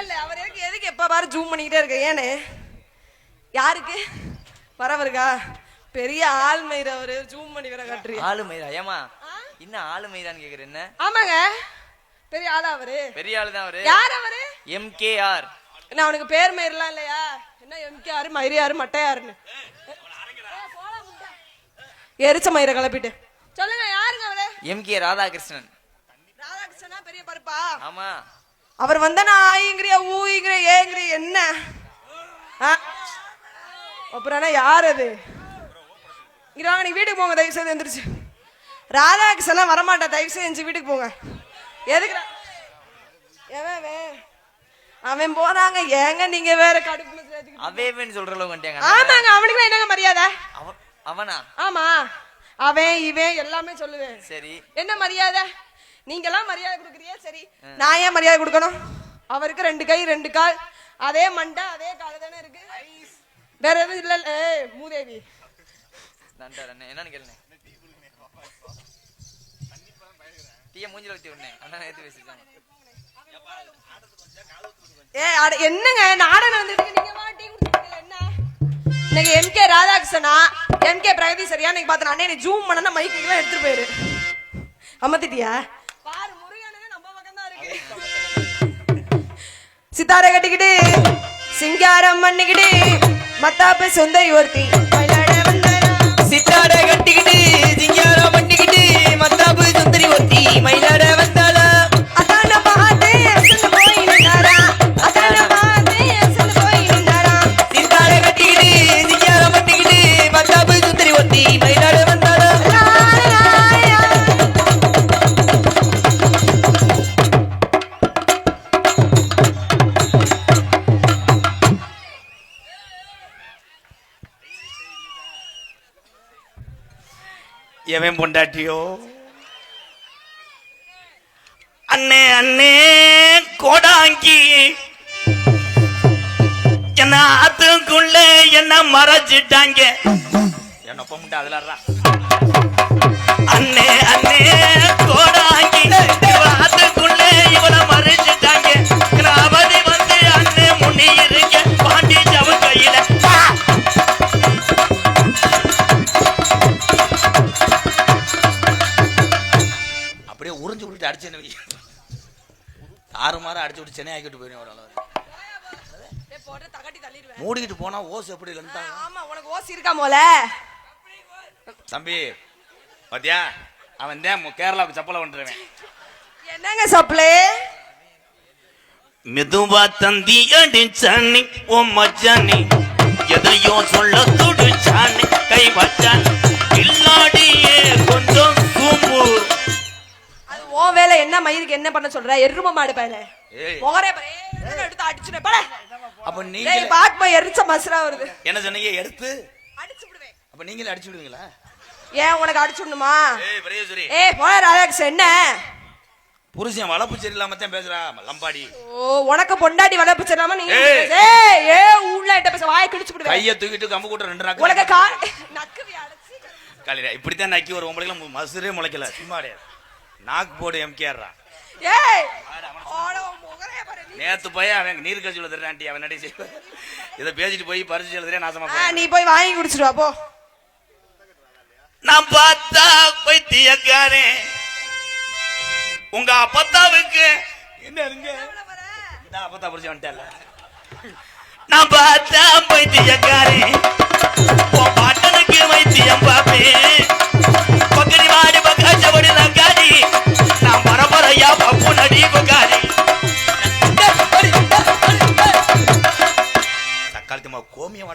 இல்ல அவர் எதுக்கு எதுக்கு எப்ப பாரு ஜூம் பண்ணிக்கிட்டே இருக்க? ஏனே? யாருக்கு? வரவருக்கா? பெரிய ஆள்மயிர் அவரு. ஜூம் பண்ணி வர காட்டுறீங்க ஆளுமைரா ஏமா என்ன ஆளுமைரான்னு கேக்குற என்ன? ஆமாங்க. பெரிய ஆளா அவரு? பெரிய ஆளு தான் அவரு. யார் அவரு? எம்கேஆர் என்ன அவனுக்கு பேர் மயிரெல்லாம் இல்லையா? என்ன எம்கே யாரு மயிறு யாரு மட்டை. யாருன்னு எரிச்ச மயிரை கிளப்பிட்டு. சொல்லுங்க யாருங்க அவரு? M K Radhakrishnan. ராதாகிருஷ்ணனா? பெரிய பருப்பா? ஆமா. அவர் வந்தா நான் ஆயிங்கிறிய ஊயிங்கிறிய ஏங்கிறிய என்ன? ஆ? அப்புறம் யார் அது? இங்க வாங்க நீங்க வீட்டுக்கு போங்க தயவு செய்து எந்திரிச்சு. ராதாகிருஷ்ணன் வரமாட்டா தயவு எந்திரிச்சு வீட்டுக்கு போங்க. எதுக்கு எவன் அவன்? அவன் போறாங்க ஏங்க நீங்க வேற கடுப்புல சேர்த்துக்கிட்டு அவேவன் சொல்றளவு வந்துட்டாங்க ஆமாங்க அவனுக்கு என்னங்க மரியாதை? அவன் அவனா? ஆமா. அவன் இவன் எல்லாமே சொல்லுவேன். சரி. என்ன மரியாதை? நீங்கெல்லாம் மரியாதை கொடுக்குறியா சரி. நான் ஏன் மரியாதை கொடுக்கணும்? அவருக்கு ரெண்டு கை ரெண்டு கால். அதே மண்டை அதே கால் தானே இருக்கு. வேற எதுவும் இல்ல. மூதேவி. என்னன்னு கேளுங்க டீய மூஞ்சில ஊத்தி விடனே அண்ணா நேத்து பேசிட்டாங்க ஏ அட என்னங்க? நாடகம் நடந்துட்டு நீங்க என்ன? இன்னைக்கு எம் கே ராதாகிருஷ்ணனா? எம் கே பிரகதீஸ்வரியா? இன்னைக்கு பார்த்தேன் அண்ணே நீ ஜூம் பண்ணனா மைக்குலாம் எடுத்துட்டு போயிரு. அமர்த்திட்டியா? சித்தாரை கட்டிக்கிட்டு சிங்காரம் பண்ணிக்கிட்டு மத்தாப்பு சுந்தரி ஒருத்தி. எவன் பொண்டாட்டியோ? அண்ணே அண்ணே கோடாங்கி. என்ன ஆத்துக்குள்ள என்ன மறைச்சிட்டாங்க? என்ன பொம்முட்ட அதுல அண்ணே அண்ணே கோடாங்கி விட்டுட்டு அடிச்சேன்னு ஆறு மாதம் அடிச்சு விட்டு சென்னை ஆக்கிட்டு போயிடும் ஒரு அளவு. மூடிக்கிட்டு போனா ஓசு எப்படி இல்லைன்னு ஆமா உனக்கு ஓசி இருக்கா மோல தம்பி பாத்தியா? அவன் தான் மு- கேரளாவுக்கு சப்பலை வந்துடுவேன் என்னங்க சப்ளே மெதுவா தந்தி அடிச்சானி ஓ மச்சானி எதையோ சொல்ல துடிச்சானி கை வச்சான் இல்லாடியே கொஞ்சம் என்ன மயிருக்கு என்ன பண்ண சொல்ற? எரும மாடு ஏய். முகரே பாரு. ஏய், எடுத்து அடிச்சுனே பட அப்ப நீங்க பாக்மா எரிச்ச மசுரா வருது. என்ன சொன்னீங்க? எடுத்து? அடிச்சு விடுவேன். அப்ப நீங்களே அடிச்சு விடுவீங்களா? ஏன் உனக்கு ஏய் பெரியசுரி. ஏய் போய ராதாகிருஷ்ணன் என்ன? புருஷன் வளப்பு சரியில்லாம தான் பேசுறா லம்பாடி. ஓ உனக்கு பொண்டாட்டி வளர்ப்பு சரியாம நீ ஏய். ஏய் ஏய் உள்ள எட்ட பேச வாயை கிழிச்சு விடுவேன். கைய தூக்கிட்டு கம்பு கூட்ட ரெண்டு உனக்கு நாக்கு கா நக்குவி அடைச்சு காலையில இப்படித்தான் நக்கி ஒரு உங்களுக்கு மசுரே முளைக்கல. சும்மாடே நாக்கு போடு எம்கேஆர்ரா. நேத்து போய் அவன் நீர் கட்சி தர்றான்டி அவன் நடி இதை பேசிட்டு போய் பரிசு எழுதுறே நாசமா. நீ போய் வாங்கி குடிச்சிட்டு வா போ. நான் பார்த்தா பைத்தியக்காரே உங்க அப்பத்தாவுக்கு. என்ன இருங்க? நான் அப்பத்தா புரிச்சு வந்துட்டேன்ல நான் பார்த்தா பைத்தியக்காரே பாட்டனுக்கு வைத்தியம் பாப்பேன்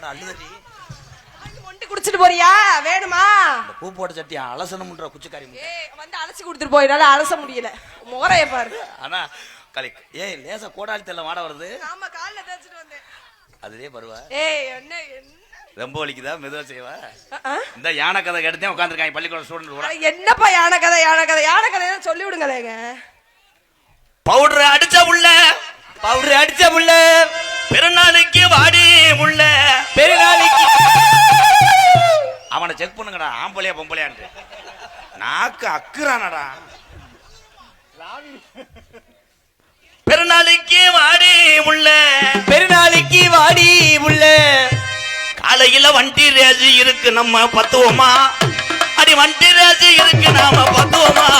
கோமியமாட அள்ளுதடி மொண்டு குடிச்சிட்டு போறியா? வேணுமா? இந்த பூ போட்ட சட்டி அலசனம்ன்ற குச்சிக்காரி முட்டை. ஏய் வந்து அலசி கொடுத்துட்டு போயிடால அலச முடியல. முகரைய பாரு. ஆனா கலை ஏய் லேசா கோடாலி தெல்ல மாட வருது. ஆமா கால்ல தேய்ச்சிட்டு வந்தேன். அதுலயே பருவா ஏய் என்ன என்ன? ரொம்ப வலிக்குதா? மெதுவா செய்வா. இந்த யானை கதை கேட்டுதான் உட்காந்துருக்காங்க பள்ளிக்கூடம் ஸ்டூடெண்ட் கூட. அட, என்னப்பா யானை கதை யானை கதை? யானை கதை சொல்லி விடுங்களேங்க. பவுடர் அடிச்ச புள்ள பவுடர் அடிச்ச புள்ள பெருநாளைக்கு வாடி முள்ள. செக் பண்ணுங்கடா ஆம்பளையா பொம்பளையான்ட்டு. நாக்கு அக்குறானடா. பெருநாளைக்கு வாடி உள்ள. பெருநாளைக்கு வாடி உள்ள. காலையில வண்டி ரேஜ் இருக்கு நம்ம பத்துவோமா? அடி வண்டி ரேஜ் இருக்கு நாம பத்துவோமா?